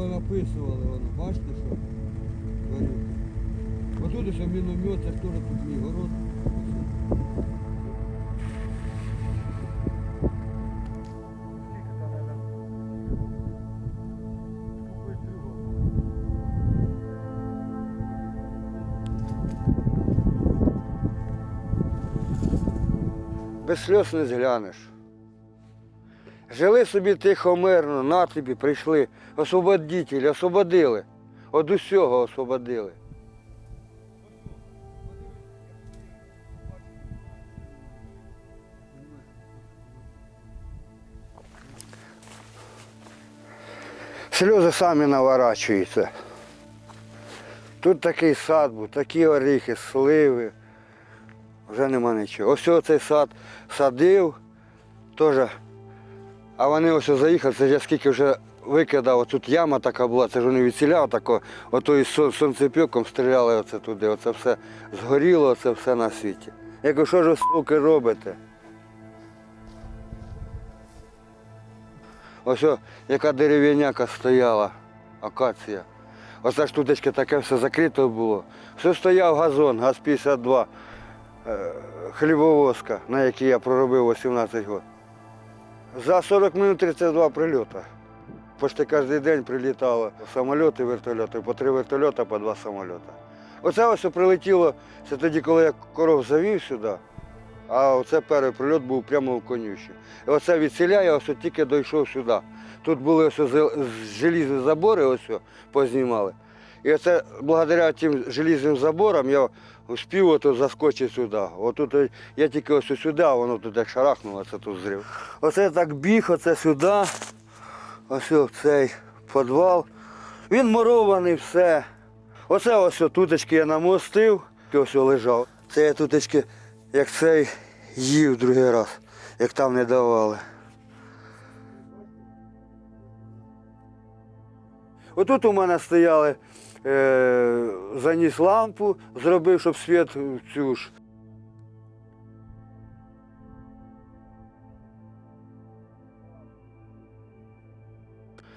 понаписували, воно, бачите, що. Отут ось міномет, це теж тут мій город. Без сльоз не зглянеш. Жили собі тихо, мирно, на тобі прийшли освободителі, освободили. От усього освободили. Сльози самі наворачуються. Тут такий сад був, такі оріхи, сливи. Вже нема нічого. Ось цей сад садив, теж. А вони ось заїхали, це я скільки вже викидав, тут яма така була, це ж вони відсіляв тако, ото із сон- сонцепьоком стріляли оце туди, оце все згоріло, оце все на світі. Я кажу, що ж ви, суки, робите? Ось о, яка дерев'яняка стояла, акація. Оце ж тутечки таке все закрито було. Все стояв газон, ГАЗ-52, е, хлібовозка, на якій я проробив 18 років. За 40 минут 32 прильоти. Почти кожен день прилітало самоліти, вертольоти, по три вертольоти, по два самоліти. Оце ось прилетіло, це тоді, коли я коров завів сюди, а оце перший прильот був прямо в конюші. І оце відселяє, ось тільки дійшов сюди. Тут були ось желізні забори, ось познімали. І оце благодаря тим желізним заборам я успів ото заскочити сюди. Отут я тільки ось сюди, а воно тут як шарахнуло, це тут зрив. Оце так біг, оце сюди, ось цей підвал. Він мурований, все. Оце ось тутечки я намостив, ось лежав. Це я тутечки, як цей їв другий раз, як там не давали. Отут у мене стояли, е, заніс лампу, зробив, щоб світ цю ж.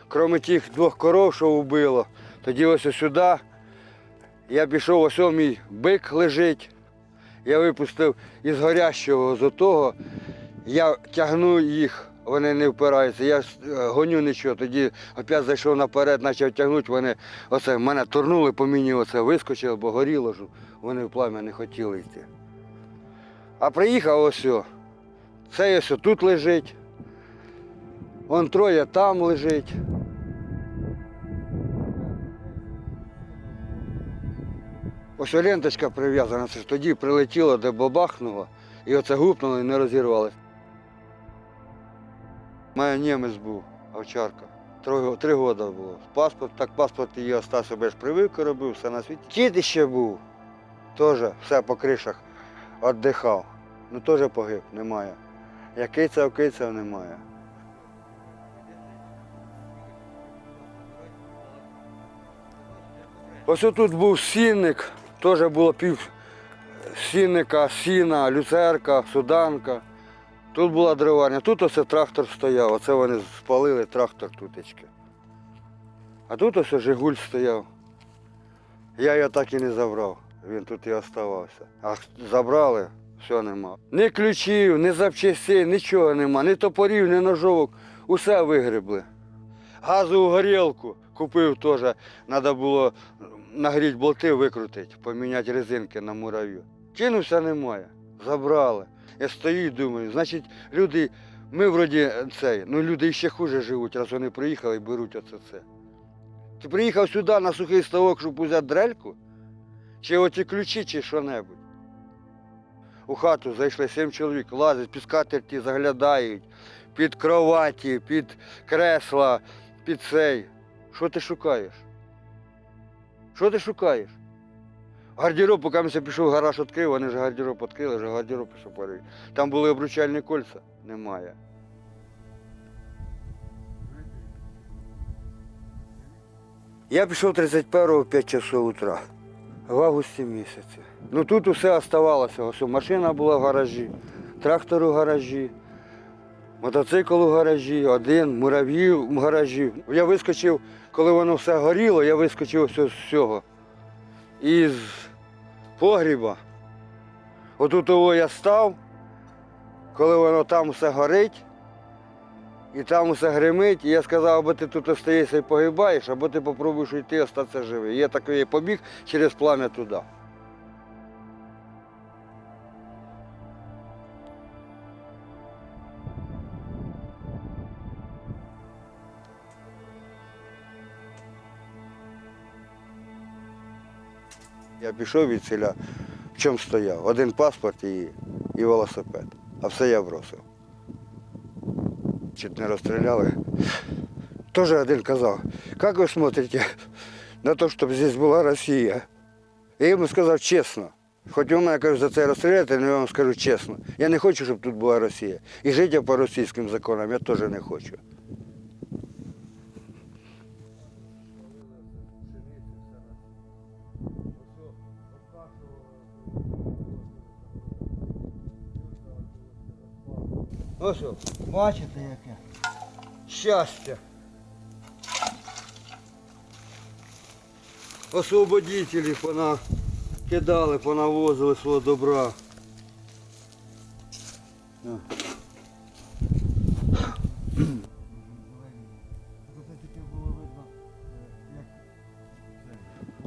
Кроме тих двох коров, що вбило, тоді ось сюди я пішов, ось мій бик лежить. Я випустив із горящого з того, я тягну їх, вони не впираються, я е, гоню нічого. Тоді опять зайшов наперед, почав тягнути, вони оце мене турнули, по мені оце вискочило, бо горіло ж, вони в плам'я не хотіли йти. А приїхав ось. о, Цей ось тут лежить. Вон троє там лежить. Ось ленточка прив'язана, це ж тоді прилетіло, де бабахнуло, і оце гупнуло і не розірвалося. Мене німець був, овчарка. Три, три роки було. Паспорт, так паспорт її остався, я прививки робив, все на світі. Кіт ще був, теж все по кришах віддихав. Ну теж погиб, немає. Я кицяв, кицяв, немає. Ось тут був сінник, теж було пів сінника, сіна, люцерка, суданка. Тут була дроварня, тут ось трактор стояв, оце вони спалили трактор тутечки. А тут ось Жигуль стояв. Я його так і не забрав, він тут і оставався. А забрали, все нема. Ні ключів, ні запчастей, нічого нема, ні топорів, ні ножовок. Усе вигребли. Газову горілку купив теж, треба було нагріти болти, викрутити, поміняти резинки на мурав'ю. Кинувся немає, забрали. Я стою і думаю, значить, люди, ми вроді цей, ну люди ще хуже живуть, раз вони приїхали і беруть оце це. Ти приїхав сюди на сухий ставок, щоб взяти дрельку? Чи оті ключі, чи що-небудь. У хату зайшли сім чоловік, лазять, під скатерті заглядають, під кроваті, під кресла, під цей. Що ти шукаєш? Що ти шукаєш? Гардероб, поки ми пішов гараж відкрив, вони ж гардероб відкрили, вже гардероб пішов порив. Там були обручальні кольця, немає. Я пішов 31 в 5 часов утра, в августі місяці. Ну тут усе оставалося. Ось машина була в гаражі, трактор у гаражі. Мотоцикл у гаражі, один, мурав'їв в гаражі. Я вискочив, коли воно все горіло, я вискочив з цього. Із погріба. Отут того я став, коли воно там все горить, і там все гримить, і я сказав, або ти тут остаєшся і погибаєш, або ти попробуєш йти і остатися живий. Я такий побіг через плам'я туди. Я пішов від селя, в чому стояв? Один паспорт і, і велосипед. А все я бросив. Чуть не розстріляли. Тоже один казав, як ви смотрите на те, щоб здесь була Росія? Я йому сказав чесно. Хоч ви мене кажуть, за це розстріляти, але я вам скажу чесно. Я не хочу, щоб тут була Росія. І жити по російським законам я теж не хочу. Ось, бачите яке? Щастя. Освободителі пона кидали, понавозили свого добра.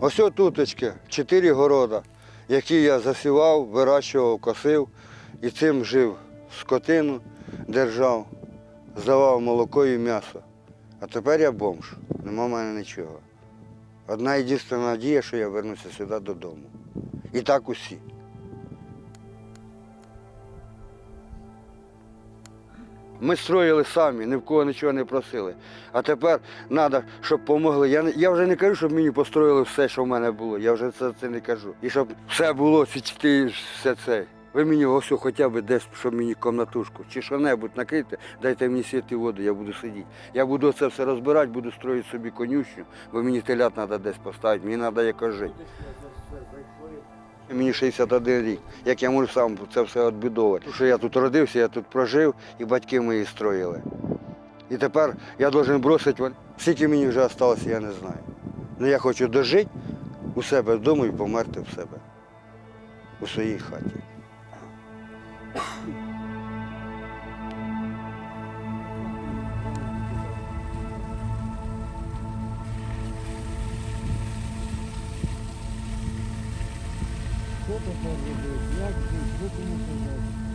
Ось туточки, чотири города, які я засівав, вирощував, косив і цим жив скотину, держав, здавав молоко і м'ясо. А тепер я бомж, нема в мене нічого. Одна єдина надія, що я вернуся сюди додому. І так усі. Ми строїли самі, ні в кого нічого не просили. А тепер треба, щоб допомогли. Я, я вже не кажу, щоб мені построїли все, що в мене було. Я вже це, це не кажу. І щоб все було, все це. Ви мені ось хоча б десь, щоб мені комнатушку чи що-небудь накрити, дайте мені світ і воду, я буду сидіти. Я буду це все розбирати, буду строїти собі конюшню, бо мені телят треба десь поставити, мені треба якось жити. Мені 61 рік. Як я можу сам це все відбудовувати? Тому що я тут родився, я тут прожив, і батьки мої строїли. І тепер я должен бросити. Скільки мені вже залишилося, я не знаю. Ну я хочу дожити у себе вдома і померти в себе. У своїй хаті. Що таке как Як жити? Що кому?